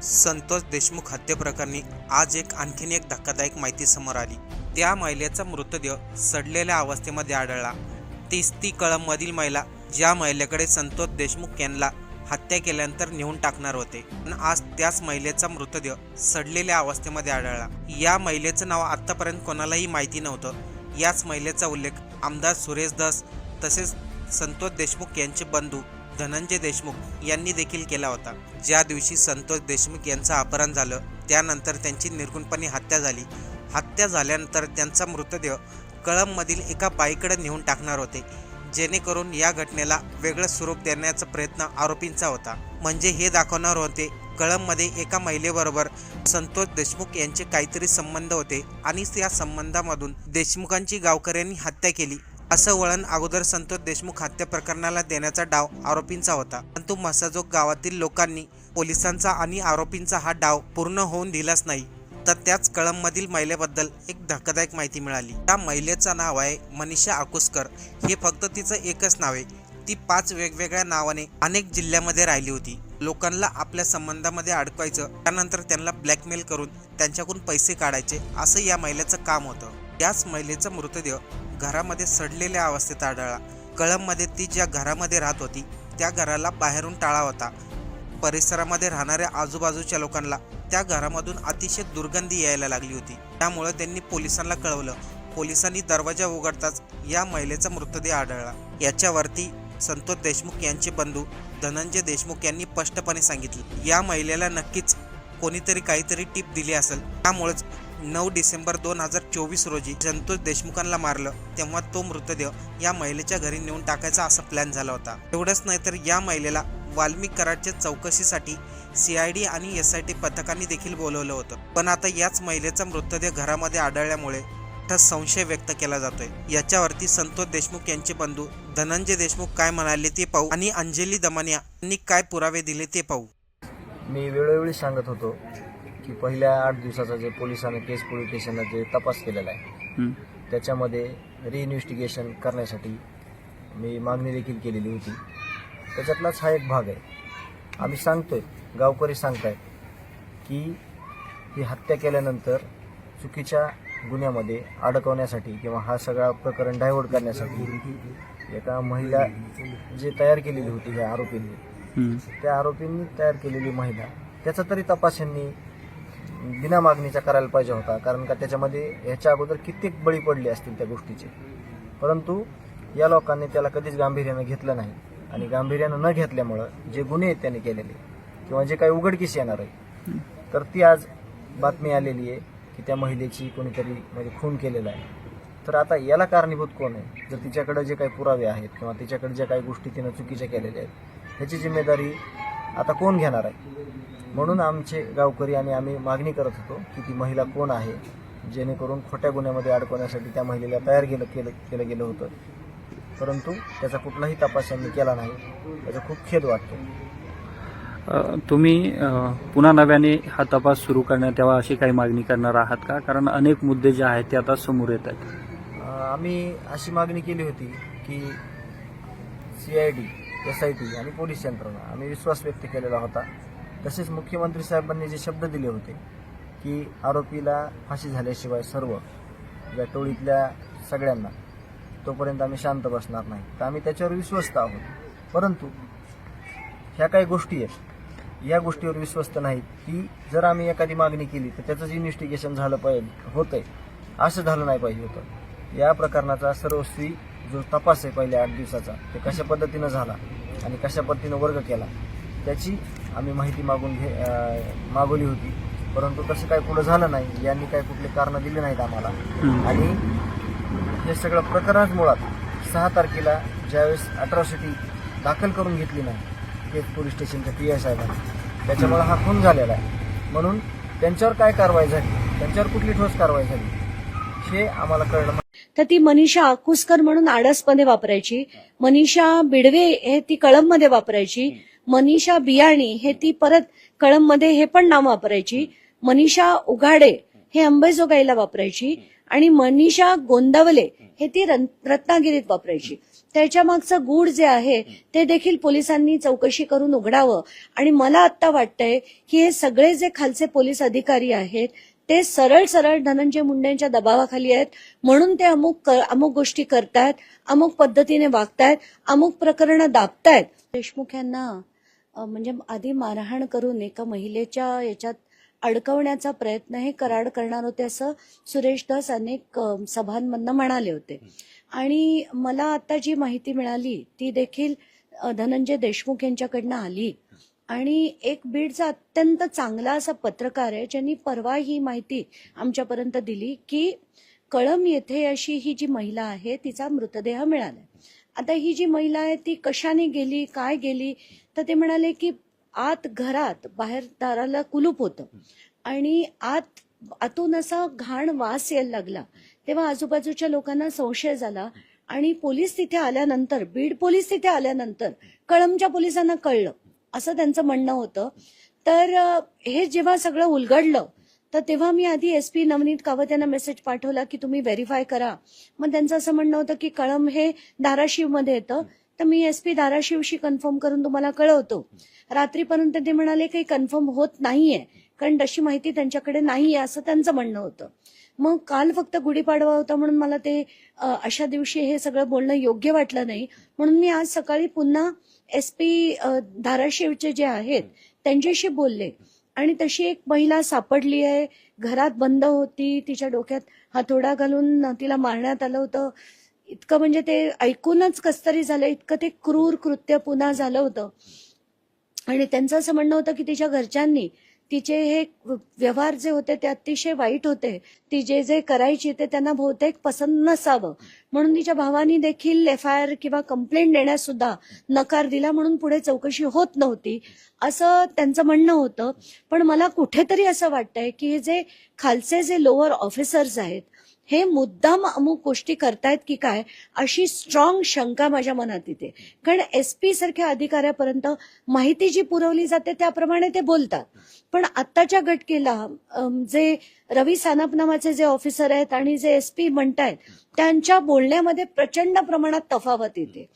संतोष देशमुख हत्येप्रकरणी आज एक आणखीन एक धक्कादायक माहिती समोर आली. त्या महिलेचा मृतदेह सडलेल्या अवस्थेमध्ये आढळला. तीच ती कळममधील महिला ज्या महिलेकडे संतोष देशमुख यांना हत्या केल्यानंतर नेऊन टाकणार होते पण आज त्याच महिलेचा मृतदेह सडलेल्या अवस्थेमध्ये आढळला. या महिलेचं नाव आतापर्यंत कोणालाही माहिती नव्हतं. याच महिलेचा उल्लेख आमदार सुरेश दस तसेच संतोष देशमुख यांचे बंधू धनंजय देशमुख यांनी देखील केला होता. ज्या दिवशी संतोष देशमुख यांचं अपहरण झालं त्यानंतर त्यांची निर्गुणपणे हत्या झाली. हत्या झाल्यानंतर त्यांचा मृतदेह कळममधील एका बाईकडे नेऊन टाकणार होते. जेणेकरून या घटनेला वेगळं स्वरूप देण्याचा प्रयत्न आरोपींचा होता. म्हणजे हे दाखवणार होते कळममध्ये एका महिलेबरोबर संतोष देशमुख यांचे काहीतरी संबंध होते आणि त्या संबंधामधून देशमुखांची गावकऱ्यांनी हत्या केली. असं वळण अगोदर संतोष देशमुख हत्या प्रकरणाला देण्याचा डाव आरोपींचा होता. परंतु मसाजोग गावातील लोकांनी पोलिसांचा आणि आरोपींचा हा डाव पूर्ण होऊन दिलाच नाही. तर त्याच कळममधील महिलेबद्दल एक धक्कादायक माहिती मिळाली. त्या महिलेचं नाव आहे मनीषा आकुसकर. हे फक्त तिचं एकच नाव आहे. ती पाच वेगवेगळ्या नावाने अनेक जिल्ह्यामध्ये राहिली होती. लोकांना आपल्या संबंधामध्ये अडकवायचं त्यानंतर त्यांना ब्लॅकमेल करून त्यांच्याकडून पैसे काढायचे असं या महिलेचं काम होतं. याच महिलेचा मृतदेह घरामध्ये सडलेल्या अवस्थेत आढळला. कळममध्ये ती ज्या घरामध्ये राहत होती त्या घराला बाहेरून टाळा होता. परिसरामध्ये राहणाऱ्या आजूबाजूच्या लोकांना त्या घरामधून अतिशय दुर्गंधी यायला लागली होती. त्यामुळे त्यांनी पोलिसांना कळवलं. पोलिसांनी दरवाजा उघडताच या महिलेचा मृतदेह आढळला. याच्यावरती संतोष देशमुख यांचे बंधू धनंजय देशमुख यांनी स्पष्टपणे सांगितले. या महिलेला नक्कीच कोणीतरी काहीतरी टिप दिली असेल. त्यामुळेच नऊ डिसेंबर दोन हजार चोवीस रोजी संतोष देशमुखांना मारलं तेव्हा तो मृतदेह या महिलेच्या घरी नेऊन टाकायचा असा प्लॅन झाला होता. एवढंच नाही तर या महिलेला वाल्मिक कराडच्या चौकशीसाठी सी आय डी आणि एस आय टी पथकांनी देखील बोलवलं होतं. पण आता याच महिलेचा मृतदेह घरामध्ये आढळल्यामुळे मोठा संशय व्यक्त केला जातोय. याच्यावरती संतोष देशमुख यांचे बंधू धनंजय देशमुख काय म्हणाले ते पाहू आणि अंजली दमानिया यांनी काय पुरावे दिले ते पाहू. मी वेळोवेळी सांगत होतो की पहिल्या आठ दिवसाचा जे पोलिसांनी केस पोलीस स्टेशनला जे तपास केलेला आहे त्याच्यामध्ये रिइन्व्हेस्टिगेशन करण्यासाठी मी मागणी देखील केलेली होती. त्याच्यातलाच हा एक भाग आहे. आम्ही सांगतोय गावकरी सांगतायत की ही हत्या केल्यानंतर चुकीच्या गुन्ह्यामध्ये अडकवण्यासाठी किंवा हा सगळा प्रकरण डायव्हर्ट करण्यासाठी एका महिला जे तयार केलेली होती ह्या आरोपींनी त्या आरोपींनी तयार केलेली महिला त्याचा तरी तपास यांनी बिना मागणीचा करायला पाहिजे होता. कारण का त्याच्यामध्ये ह्याच्या अगोदर कित्येक बळी पडले असतील त्या गोष्टीचे. परंतु या लोकांनी त्याला कधीच गांभीर्यानं घेतलं नाही. आणि गांभीर्यानं न घेतल्यामुळं जे गुन्हे आहेत त्यांनी केलेले किंवा जे काही उघडकीस येणार आहे तर ती आज बातमी आलेली आहे की त्या महिलेची कोणीतरी म्हणजे खून केलेला आहे. तर आता याला कारणीभूत कोण आहे? जर तिच्याकडे जे काही पुरावे आहेत किंवा तिच्याकडे ज्या काही गोष्टी तिनं चुकीच्या केलेल्या आहेत ह्याची जिम्मेदारी आता कोण घेणार आहे? म्हणून आमचे गावकरी आणि आम्ही मागणी करत होतो की ती महिला कोण आहे? जेणेकरून खोट्या गुन्ह्यामध्ये अडकवण्यासाठी त्या महिलेला तयार केलं केलं केलं गेलं होतं. परंतु त्याचा कुठलाही तपास यांनी केला नाही. त्याचा खूप खेद वाटतो. तुम्ही पुन्हा नव्याने हा तपास सुरू करण्यात यावा अशी काही मागणी करणार आहात का? कारण अनेक मुद्दे जे आहेत ते आता समोर येत आहेत. आम्ही अशी मागणी केली होती की C I D S I T आणि पोलीस यंत्रणा. आम्ही विश्वास व्यक्त केलेला होता. तसेच मुख्यमंत्री साहेबांनी जे शब्द दिले होते की आरोपीला फाशी झाल्याशिवाय सर्व या टोळीतल्या सगळ्यांना तोपर्यंत आम्ही शांत बसणार नाही. तर आम्ही त्याच्यावर विश्वस्त आहोत. परंतु ह्या काही गोष्टी आहेत. या गोष्टीवर विश्वस्त नाहीत. की जर आम्ही एखादी मागणी केली तर त्याचंच इन्व्हेस्टिगेशन झालं पाहिजे होतंय. असं झालं नाही पाहिजे होतं. या प्रकरणाचा सर्वस्वी जो तपास आहे पहिल्या आठ दिवसाचा ते कशा पद्धतीनं झाला आणि कशा पद्धतीनं वर्ग केला त्याची आम्ही माहिती मागून घे मागवली होती. परंतु तसं काही पुढं झालं नाही यांनी काही कुठले कारणं दिली नाहीत आम्हाला. आणि हे सगळं प्रकरणच मुळात सहा तारखेला ज्यावेळेस अट्रॉसिटी दाखल करून घेतली नाही तेच पोलीस स्टेशनच्या पी आय साहेबांनी. त्याच्यामुळे हा खून झालेला आहे. म्हणून त्यांच्यावर काय कारवाई झाली त्यांच्यावर कुठली ठोस कारवाई झाली हे आम्हाला कळलं तर ती मनीषा आकुसकर म्हणून आडसमध्ये वापरायची. मनीषा बिडवे हे ती कळममध्ये वापरायची. मनीषा बियाणी हे ती परत कळममध्ये हे पण नाव वापरायची. मनीषा उघाडे हे अंबेजोगाईला वापरायची. आणि मनीषा गोंदावले हे ती रत्नागिरीत वापरायची. त्याच्या मागचं गूढ जे आहे ते देखील पोलिसांनी चौकशी करून उघडावं. आणि मला आता वाटतंय की हे सगळे जे खालचे पोलीस अधिकारी आहेत ते सरळ सरळ धनंजय मुंडेंच्या दबावाखाली आहेत. म्हणून ते अमुक क- अमुक गोष्टी करतायत अमुक पद्धतीने वागतायत अमुक प्रकरणं दाबतायत. देशमुख यांना म्हणजे आधी मारहाण करून एका महिलेच्या याच्यात अडकवण्याचा प्रयत्न हे कराड करणार होते असं सुरेश दास अनेक सभांमधनं म्हणाले होते. आणि मला आता जी माहिती मिळाली ती देखील धनंजय देशमुख यांच्याकडनं आली. आणि एक बीडचा अत्यंत चांगला असा पत्रकार आहे ज्यांनी परवा ही माहिती आमच्यापर्यंत दिली की कळम येथे अशी ही जी महिला आहे तिचा मृतदेह मिळाला आता ही जी महिला आहे ती कशाने गेली काय गेली? तर ते म्हणाले की आत घरात बाहेर दाराला कुलूप होतं आणि आत आतून असा घाण वास यायला लागला. तेव्हा आजूबाजूच्या लोकांना संशय झाला आणि पोलीस तिथे आल्यानंतर बीड पोलीस तिथे आल्यानंतर कळमच्या पोलिसांना कळलं. असं त्यांचं म्हणणं होतं. तर हे जेव्हा सगळं उलगडलं तर तेव्हा मी आधी एस पी नवनीत कावत यांना मेसेज पाठवला की तुम्ही व्हेरीफाय करा. मग त्यांचं असं म्हणणं होतं की कळम हे धाराशिवमध्ये येतं. तर मी एस पी धाराशिवशी कन्फर्म करून तुम्हाला कळवतो. रात्रीपर्यंत ते म्हणाले काही कन्फर्म होत नाहीये कारण तशी माहिती त्यांच्याकडे नाहीये असं त्यांचं म्हणणं होतं. मग काल फक्त गुढीपाडवा होता म्हणून मला ते अशा दिवशी हे सगळं बोलणं योग्य वाटलं नाही. म्हणून मी आज सकाळी पुन्हा एस पी धाराशिवचे जे आहेत त्यांच्याशी बोलले. आणि तशी एक महिला सापडली आहे. घरात बंद होती. तिच्या डोक्यात हातोडा घालून तिला मारण्यात आलं होतं. इतकं म्हणजे ते ऐकूनच कसतरी झालं. इतकं ते क्रूर कृत्य पुन्हा झालं होतं. आणि त्यांचं असं म्हणणं होतं की तिच्या घरच्यांनी तिचे हे व्यवहार जे होते ते अतिशय वाईट होते. ती जे जे करायची ते त्यांना बहुतेक पसंत नसावं. म्हणून तिच्या भावानी देखील एफ आय आर किंवा कंप्लेंट देण्यास सुद्धा नकार दिला म्हणून पुढे चौकशी होत नव्हती. असं त्यांचं म्हणणं होतं. पण मला कुठेतरी असं वाटतंय की हे जे खालचे जे लोअर ऑफिसर्स आहेत हे मुद्दाम अमुक गोष्टी करतायत की काय अशी स्ट्रॉंग शंका माझ्या मनात येते. कारण एस पी सारख्या अधिकाऱ्यापर्यंत माहिती जी पुरवली जाते त्याप्रमाणे ते बोलतात. पण आत्ताच्या घटकेला जे रवी सानप नावाचे जे ऑफिसर आहेत आणि जे एस पी म्हणतायत त्यांच्या बोलण्यामध्ये प्रचंड प्रमाणात तफावत येते.